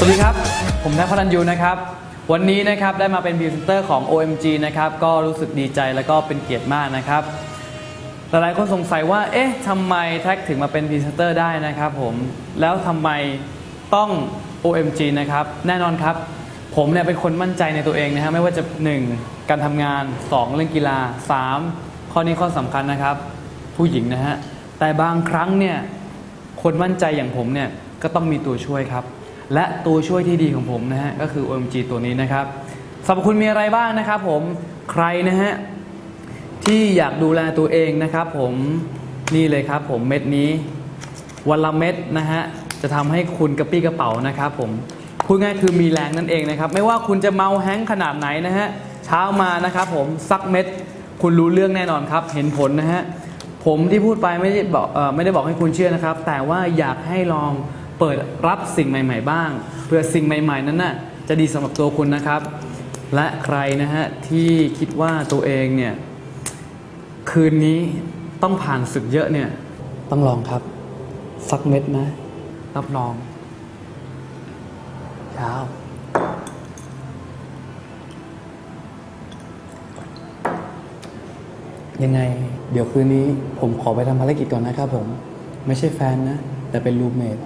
สวัสดีครันยูนะครับ วันนี้นะครับได้มาเป็นพรีเซนเตอร์ของ OMG นะครับ ก็รู้สึกดีใจแล้วก็เป็นเกียรติมากนะครับ หลายๆคนสงสัยว่า เอ๊ะทำไมแท็กถึงมาเป็นพรีเซนเตอร์ได้นะครับผม แล้วทำไมต้อง OMG นะครับ แน่นอนครับ ผมเนี่ยเป็นคนมั่นใจในตัวเองนะฮะ ไม่ว่าจะ 1. การทำงาน 2. เรื่องกีฬา 3. ข้อนี้ข้อสำคัญนะครับ ผู้หญิงนะฮะ แต่บางครั้งเนี่ย คนมั่นใจอย่างผมเนี่ย ก็ต้องมีตัวช่วยครับ และตัวช่วยที่ดีของผมนะฮะก็คือ OMG ตัวนี้นะครับสรรพคุณมีอะไรบ้างนะครับผมใครนะฮะที่อยากดูแลตัวเองนะครับผมนี่เลยครับผมเม็ดนี้วันละเม็ดนะฮะจะทำให้คุณกระปี้กระเป๋านะครับผมพูดง่ายคือมีแรงนั่นเองนะครับ ไม่ว่าคุณจะเมาแห้งขนาดไหนนะฮะเช้ามานะครับผมซักเม็ดคุณรู้เรื่องแน่นอนครับ เห็นผลนะฮะผมที่พูดไปไม่ได้บอกไม่ได้บอกให้คุณเชื่อนะครับ แต่ว่าอยากให้ลอง เปิดรับสิ่งใหม่ ๆ บ้าง เพื่อสิ่งใหม่ ๆ นั้นน่ะจะดีสำหรับตัวคุณนะครับ และใครนะฮะที่คิดว่าตัวเองเนี่ยคืนนี้ต้องผ่านศึกเยอะเนี่ยต้องลองครับ สักเม็ดนะ รับรองยาวยังไง เดี๋ยวคืนนี้ผมขอไปทำภารกิจก่อนนะครับผม ไม่ใช่แฟนนะ แต่เป็นรูมเมท